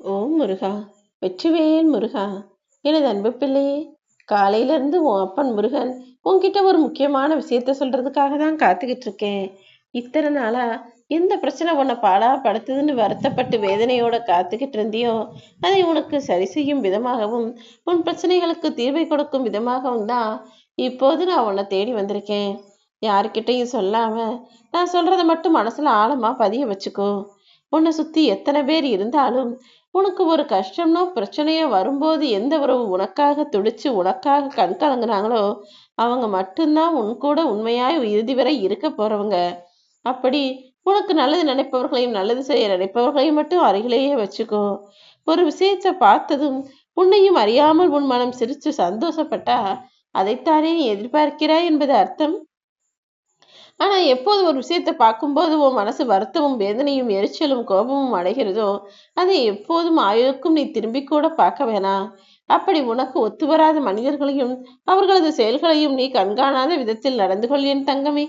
ஓ முருகா வெற்றிவேல் முருகா. எனது அன்பு பிள்ளையே காலையிலேருந்து உன் அப்பன் முருகன் உன்கிட்ட ஒரு முக்கியமான விஷயத்த சொல்றதுக்காக தான் காத்துக்கிட்டு இருக்கேன். இத்தனை நாளா எந்த பிரச்சனை உன்னை பாடா படுத்துதுன்னு வருத்தப்பட்டு வேதனையோட காத்துக்கிட்டு இருந்தியோ அதை உனக்கு சரி செய்யும் விதமாகவும் உன் பிரச்சனைகளுக்கு தீர்வை கொடுக்கும் விதமாகவும் தான் இப்போது நான் உன்னை தேடி வந்திருக்கேன். யாருக்கிட்டையும் சொல்லாம நான் சொல்றதை மட்டும் மனசுல ஆழமா பதிய வச்சுக்கோ. உன்னை சுத்தி எத்தனை பேர் இருந்தாலும் உனக்கு ஒரு கஷ்டம்னோ பிரச்சனையோ வரும்போது எந்த உறவு உனக்காக துடிச்சு உனக்காக கண் கலங்குறாங்களோ அவங்க மட்டும்தான் உன் கூட உண்மையாய் இறுதி வரை இருக்க போறவங்க. அப்படி உனக்கு நல்லது நினைப்பவர்களையும் நல்லது செய்ய நினைப்பவர்களையும் மட்டும் அருகிலேயே வச்சுக்கோ. ஒரு விஷயத்தை பார்த்ததும் உன்னையும் அறியாமல் உன் மனம் சிரித்து சந்தோஷப்பட்டா அதைத்தானே நீ எதிர்பார்க்கிறாய் என்பது அர்த்தம்? ஆனால் எப்போது ஒரு விஷயத்தை பார்க்கும்போது உன் மனசு வருத்தமும் வேதனையும் எரிச்சலும் கோபமும் அடைகிறதோ அதை எப்போதும் ஆயுளுக்கும் நீ திரும்பி கூட பார்க்க வேணாம் அப்படி உனக்கு ஒத்து வராத மனிதர்களையும் அவர்களது செயல்களையும் நீ கண்காணாத விதத்தில் நடந்து கொள் என் தங்கமே.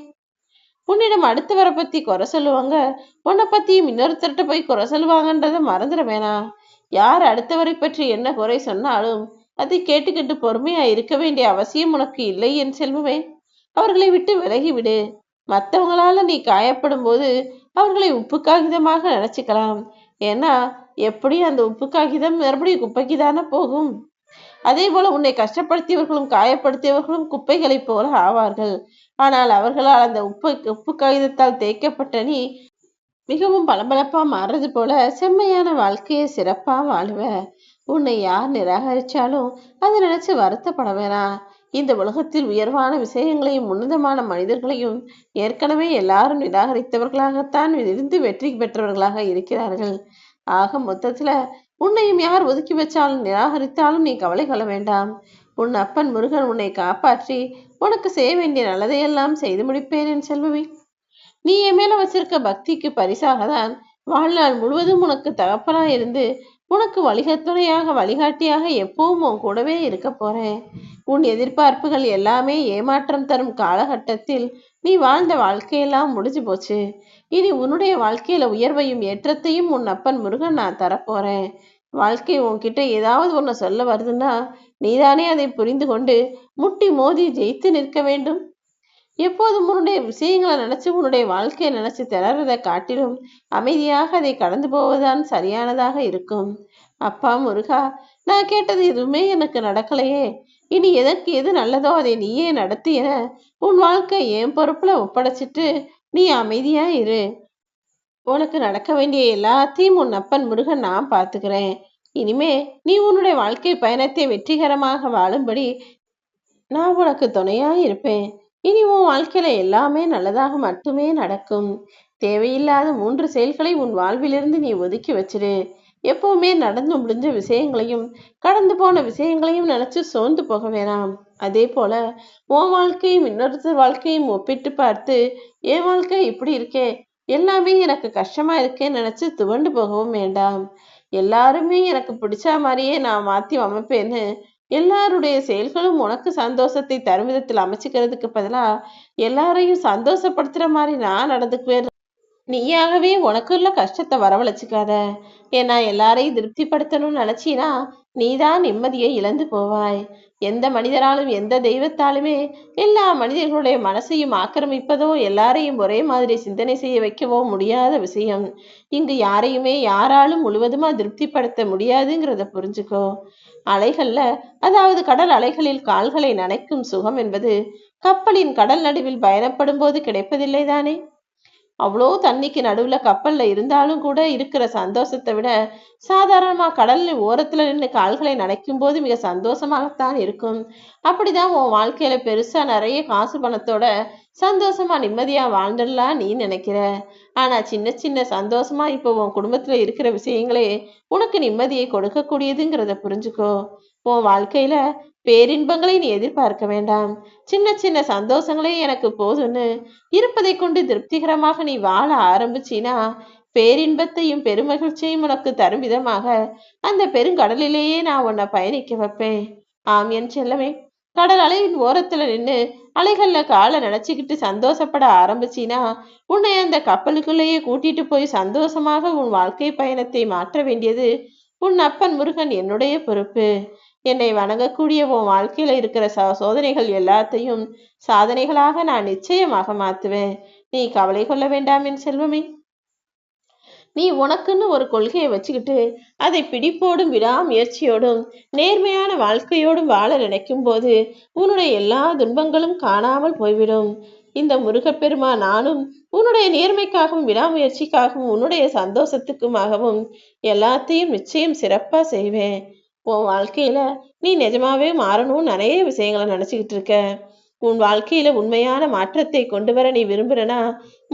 உன்னிடம் அடுத்தவரை பத்தி குறை சொல்லுவாங்க. உன்னை பத்தியும் இன்னொருத்தர்கிட்ட போய் குறை சொல்லுவாங்கன்றதை மறந்துட வேணாம் யார் அடுத்தவரை பற்றி என்ன குறை சொன்னாலும் அதை கேட்டுக்கிட்டு பொறுமையா இருக்க வேண்டிய அவசியம் உனக்கு இல்லை என் செல்வமே. அவர்களை விட்டு விலகிவிடு. மற்றவங்களால நீ காயப்படும் போது அவர்களை உப்பு காகிதமாக நினைச்சுக்கலாம். ஏன்னா எப்படி அந்த உப்பு காகிதம் மறுபடியும் குப்பைக்கு தானே போகும்? அதே போல உன்னை கஷ்டப்படுத்தியவர்களும் காயப்படுத்தியவர்களும் குப்பைகளைப் போல ஆவார்கள். ஆனால் அவர்களால் அந்த உப்பு உப்பு காகிதத்தால் தேய்க்கப்பட்ட நீ மிகவும் பளபளப்பா மாறுறது போல செம்மையான வாழ்க்கையை சிறப்பா வாழுவ. உன்னை யார் நிராகரிச்சாலும் அதை நினைச்சு வருத்தப்பட வேணாம். இந்த உலகத்தில் உயர்வான விஷயங்களையும் உன்னதமான மனிதர்களையும் ஏற்கனவே எல்லாரும் நிராகரித்தவர்களாகத்தான் இருந்து வெற்றி பெற்றவர்களாக இருக்கிறார்கள். ஆக மொத்தத்துல உன்னையும் யார் ஒதுக்கி வச்சாலும் நிராகரித்தாலும் நீ கவலை கொள்ள வேண்டாம். உன் அப்பன் முருகன் உன்னை காப்பாற்றி உனக்கு செய்ய வேண்டிய நல்லதையெல்லாம் செய்து முடிப்பேன் என் செல்வமே. நீ என் மேல வச்சிருக்க பக்திக்கு பரிசாக தான் வாழ்நாள் முழுவதும் உனக்கு தகப்பனா இருந்து உனக்கு வழிகத்துணையாக வழிகாட்டியாக எப்பவும் உன் கூடவே இருக்க போறேன். உன் எதிர்பார்ப்புகள் எல்லாமே ஏமாற்றம் தரும் காலகட்டத்தில் நீ வாழ்ந்த வாழ்க்கையெல்லாம் முடிஞ்சு போச்சு. இனி உன்னுடைய வாழ்க்கையில உயர்வையும் ஏற்றத்தையும் உன் அப்பன் முருகன் நான் தரப்போறேன். வாழ்க்கை உன்கிட்ட ஏதாவது ஒன்று சொல்ல வருதுன்னா நீதானே அதை புரிந்து கொண்டு முட்டி மோதி ஜெயித்து நிற்க வேண்டும். எப்போதும் உன்னுடைய விஷயங்களை நினைச்சு உன்னுடைய வாழ்க்கையை நினைச்சு திணறதை காட்டிலும் அமைதியாக அதை கடந்து போவதுதான் சரியானதாக இருக்கும். அப்பா முருகா நான் கேட்டது எதுவுமே எனக்கு நடக்கலையே. இனி எதற்கு எது நல்லதோ அதை நீயே நடத்தி என உன் வாழ்க்கை என் பொறுப்புல ஒப்படைச்சிட்டு நீ அமைதியா இரு. உனக்கு நடக்க வேண்டிய எல்லாத்தையும் உன் அப்பன் முருகன் நான் பார்த்துக்கிறேன். இனிமே நீ உன்னுடைய வாழ்க்கை பயணத்தை வெற்றிகரமாக வாழும்படி நான் உனக்கு துணையா இருப்பேன். இனி உன் வாழ்க்கையில எல்லாமே நல்லதாக மட்டுமே நடக்கும். தேவையில்லாத மூன்று செயல்களை உன் வாழ்விலிருந்து நீ ஒதுக்கி வச்சிரு. எப்பவுமே நடந்து முடிஞ்ச விஷயங்களையும் கடந்து போன விஷயங்களையும் நினைச்சு சோர்ந்து போக வேணாம். அதே போல உன் வாழ்க்கையும் இன்னொருத்தர் வாழ்க்கையும் ஒப்பிட்டு பார்த்து என் வாழ்க்கை இப்படி இருக்கே. எல்லாமே எனக்கு கஷ்டமா இருக்கேன்னு நினைச்சு துவண்டு போகவும் வேண்டாம். எல்லாருமே எனக்கு பிடிச்ச மாதிரியே நான் மாத்தி அமைப்பேன்னு எல்லாருடைய செயல்களும் உனக்கு சந்தோஷத்தை தரும் விதத்தில் அமைச்சுக்கிறதுக்கு பதிலா எல்லாரையும் சந்தோஷப்படுத்துற மாதிரி நான் நடந்துக்குவேன். நீயாகவே உனக்குள்ள கஷ்டத்தை வரவழைச்சிக்காத. ஏன்னா எல்லாரையும் திருப்திப்படுத்தணும்னு நினைச்சினா நீதான் நிம்மதியை இழந்து போவாய். எந்த மனிதராலும் எந்த தெய்வத்தாலுமே எல்லா மனிதர்களுடைய மனசையும் ஆக்கிரமிப்பதோ எல்லாரையும் ஒரே மாதிரி சிந்தனை செய்ய வைக்கவோ முடியாத விஷயம். இங்கு யாரையுமே யாராலும் முழுவதுமா திருப்திப்படுத்த முடியாதுங்கிறத புரிஞ்சுக்கோ. அலைகள்ல அதாவது கடல் அலைகளில் கால்களை நனைக்கும் சுகம் என்பது கப்பலின் கடல் நடுவில் பயணப்படும் போது கிடைப்பதில்லை தானே அவ்வளோ தண்ணிக்கு நடுவில் கப்பலில் இருந்தாலும் கூட இருக்கிற சந்தோஷத்தை விட சாதாரணமாக கடலில் ஓரத்தில் நின்று கால்களை நனைக்கும் போது மிக சந்தோஷமாகத்தான் இருக்கும். அப்படிதான் உன் வாழ்க்கையில் பெருசாக நிறைய காசு பணத்தோட சந்தோஷமா நிம்மதியாக வாழ்ந்துடலாம் நீ நினைக்கிற. ஆனால் சின்ன சின்ன சந்தோஷமா இப்போ உன் குடும்பத்தில் இருக்கிற விஷயங்களே உனக்கு நிம்மதியை கொடுக்கக்கூடியதுங்கிறத புரிஞ்சுக்கோ. உன் வாழ்க்கையில பேரின்பங்களை நீ எதிர்பார்க்க வேண்டாம். சின்ன சின்ன சந்தோஷங்களே எனக்கு போதும்னு. இருப்பதை கொண்டு திருப்திகரமாக நீ வாழ ஆரம்பிச்சினா பேரின்பத்தையும் பெருமகிழ்ச்சியையும் உனக்கு தரும் விதமாக அந்த பெருங்கடலிலேயே நான் உன்னை பயணிக்க வைப்பேன். ஆம் என் செல்லமே. கடல் அலையின் ஓரத்துல நின்று அலைகள்ல காலை நினைச்சுக்கிட்டு சந்தோஷப்பட ஆரம்பிச்சினா உன்னை அந்த கப்பலுக்குள்ளேயே கூட்டிட்டு போய் சந்தோஷமாக உன் வாழ்க்கை பயணத்தை மாற்ற வேண்டியது உன் அப்பன் முருகன் என்னுடைய பொறுப்பு. என்னை வணங்கக்கூடிய உன் வாழ்க்கையில இருக்கிற ச சோதனைகள் எல்லாத்தையும் சாதனைகளாக நான் நிச்சயமாக மாத்துவேன் நீ கவலை கொள்ள வேண்டாம் என் செல்வமே. நீ உனக்குன்னு ஒரு கொள்கையை வச்சுக்கிட்டு அதை பிடிப்போடும் விடாமுயற்சியோடும் நேர்மையான வாழ்க்கையோடும் வாழ நினைக்கும் போது உன்னுடைய எல்லா துன்பங்களும் காணாமல் போய்விடும். இந்த முருகப்பெருமா நானும் உன்னுடைய நேர்மைக்காகவும் விடாமுயற்சிக்காகவும் உன்னுடைய சந்தோஷத்துக்குமாகவும் எல்லாத்தையும் நிச்சயம் சிறப்பா செய்வேன். உன் வாழ்க்கையில நீ நிஜமாவே மாறணும்னு நிறைய விஷயங்களை நினைச்சுக்கிட்டு இருக்க. உன் வாழ்க்கையில உண்மையான மாற்றத்தை கொண்டு வர நீ விரும்புறனா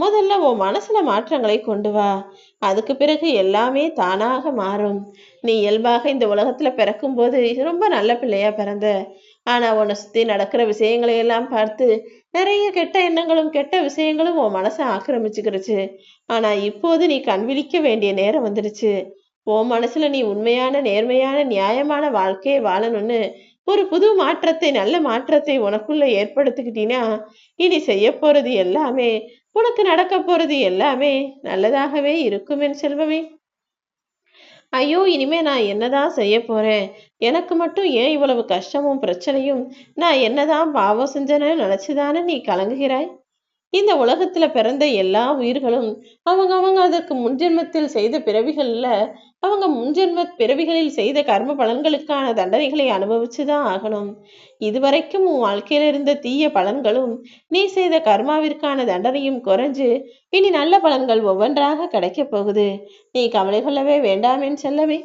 முதல்ல உன் மனசுல மாற்றங்களை கொண்டு வா. அதுக்கு பிறகு எல்லாமே தானாக மாறும். நீ இயல்பாக இந்த உலகத்துல பிறக்கும் போது ரொம்ப நல்ல பிள்ளையா பிறந்த. ஆனா உன்னை சுத்தி நடக்கிற விஷயங்களை எல்லாம் பார்த்து நிறைய கெட்ட எண்ணங்களும் கெட்ட விஷயங்களும் உன் மனசை ஆக்கிரமிச்சுக்கிருச்சு. ஆனா இப்போது நீ கண் விழிக்க வேண்டிய நேரம் வந்துடுச்சு. உன் மனசுல நீ உண்மையான நேர்மையான நியாயமான வாழ்க்கையை வாழணும்னு ஒரு புது மாற்றத்தை நல்ல மாற்றத்தை உனக்குள்ள ஏற்படுத்திக்கிட்டீன்னா இனி செய்ய போறது எல்லாமே உனக்கு நடக்க போறது எல்லாமே நல்லதாகவே இருக்கும் என் செல்வமே. ஐயோ இனிமே நான் என்னதான் செய்ய போறேன்? எனக்கு மட்டும் ஏன் இவ்வளவு கஷ்டமும் பிரச்சனையும்? நான் என்னதான் பாவம் செஞ்சேன்னு நினைச்சுதானே நீ கலங்குகிறாய்? இந்த உலகத்துல பிறந்த எல்லா உயிர்களும் அவங்க அவங்க அதற்கு முன்ஜென்மத்தில் செய்த பிறவிகள்ல அவங்க முன்ஜென்ம பிறவிகளில் செய்த கர்ம பலன்களுக்கான தண்டனைகளை அனுபவிச்சுதான் ஆகணும். இதுவரைக்கும் உன் வாழ்க்கையில இருந்த தீய பலன்களும் நீ செய்த கர்மாவிற்கான தண்டனையும் குறைஞ்சு இனி நல்ல பலன்கள் ஒவ்வொன்றாக கிடைக்கப் போகுது. நீ கவலை கொள்ளவே வேண்டாமேன் செல்லவே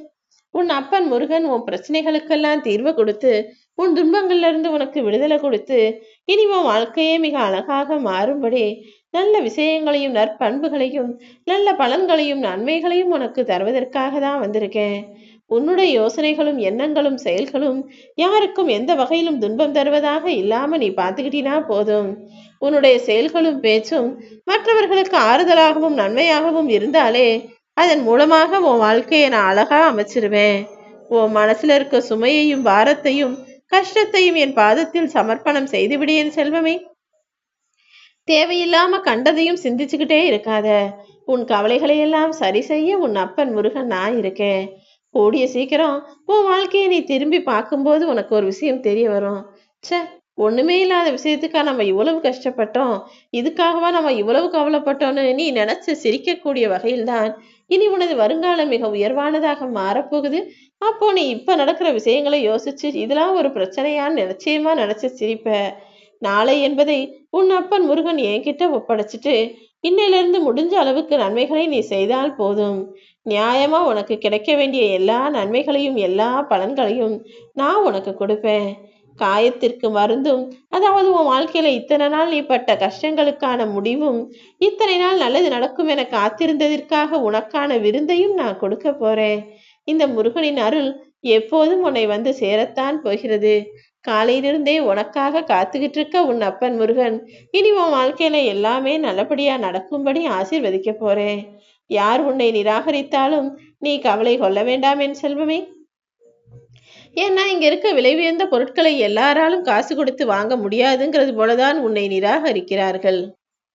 உன் அப்பன் முருகன் உன் பிரச்சனைகளுக்கெல்லாம் தீர்வு கொடுத்து உன் துன்பங்கள்ல இருந்து உனக்கு விடுதலை கொடுத்து இனி உன் வாழ்க்கையே மிக அழகாக மாறும்படி நல்ல விஷயங்களையும் நற்பண்புகளையும் நல்ல பலன்களையும் நன்மைகளையும் உனக்கு தருவதற்காக தான் வந்திருக்கேன். உன்னுடைய யோசனைகளும் எண்ணங்களும் செயல்களும் யாருக்கும் எந்த வகையிலும் துன்பம் தருவதாக இல்லாம நீ பார்த்துக்கிட்டினா போதும். உன்னுடைய செயல்களும் பேச்சும் மற்றவர்களுக்கு ஆறுதலாகவும் நன்மையாகவும் இருந்தாலே அதன் மூலமாக உன் வாழ்க்கையை நான் அழகா அமைச்சிருவேன். உன் மனசுல இருக்க சுமையையும் பாரத்தையும் கஷ்டத்தையும் என் பாதத்தில் சமர்ப்பணம் செய்துவிடு என் செல்வமே. தேவையில்லாம கண்டதையும் சிந்திச்சுக்கிட்டே இருக்காத. உன் கவலைகளையெல்லாம் சரி செய்ய உன் அப்பன் முருகன் நான் இருக்கேன். கூடிய சீக்கிரம் உன் வாழ்க்கையை நீ திரும்பி பார்க்கும்போது உனக்கு ஒரு விஷயம் தெரிய வரும். ச்சே ஒண்ணுமே இல்லாத விஷயத்துக்காக நம்ம இவ்வளவு கஷ்டப்பட்டோம். இதுக்காகவா நம்ம இவ்வளவு கவலைப்பட்டோம்னு நீ நினைச்சு சிரிக்கக்கூடிய வகையில்தான். இனி உனது வருங்காலம் மிக உயர்வானதாக மாறப்போகுது. அப்போ நீ இப்ப நடக்கிற விஷயங்களை யோசிச்சு இதெல்லாம் ஒரு பிரச்சனையான்னு நிச்சயமா நினைச்சு சிரிப்ப. நாளை என்பதை உன் அப்பன் முருகன் என்கிட்ட ஒப்படைச்சிட்டு இன்னையிலிருந்து முடிஞ்ச அளவுக்கு நன்மைகளை நீ செய்தால் போதும். நியாயமா உனக்கு கிடைக்க வேண்டிய எல்லா நன்மைகளையும் எல்லா பலன்களையும் நான் உனக்கு கொடுப்பேன். காயத்திற்கு மருந்தும் அதாவது உன் வாழ்க்கையில இத்தனை நாள் நீ பட்ட கஷ்டங்களுக்கான முடிவும் இத்தனை நாள் நல்லது நடக்கும் என காத்திருந்ததற்காக உனக்கான விருந்தையும் நான் கொடுக்க போறேன். இந்த முருகனின் அருள் எப்போதும் உன்னை வந்து சேரத்தான் போகிறது. காலையிலிருந்தே உனக்காக காத்துக்கிட்டு இருக்க உன் அப்பன் முருகன் இனி உன் வாழ்க்கையில எல்லாமே நல்லபடியா நடக்கும்படி ஆசீர்வதிக்க போறேன். யார் உன்னை நிராகரித்தாலும் நீ கவலை கொள்ள வேண்டாம் என் செல்வமே. ஏன்னா இங்க இருக்க விலை உயர்ந்த பொருட்களை எல்லாராலும் காசு கொடுத்து வாங்க முடியாதுங்கிறது போலதான் உன்னை நிராகரிக்கிறார்கள்.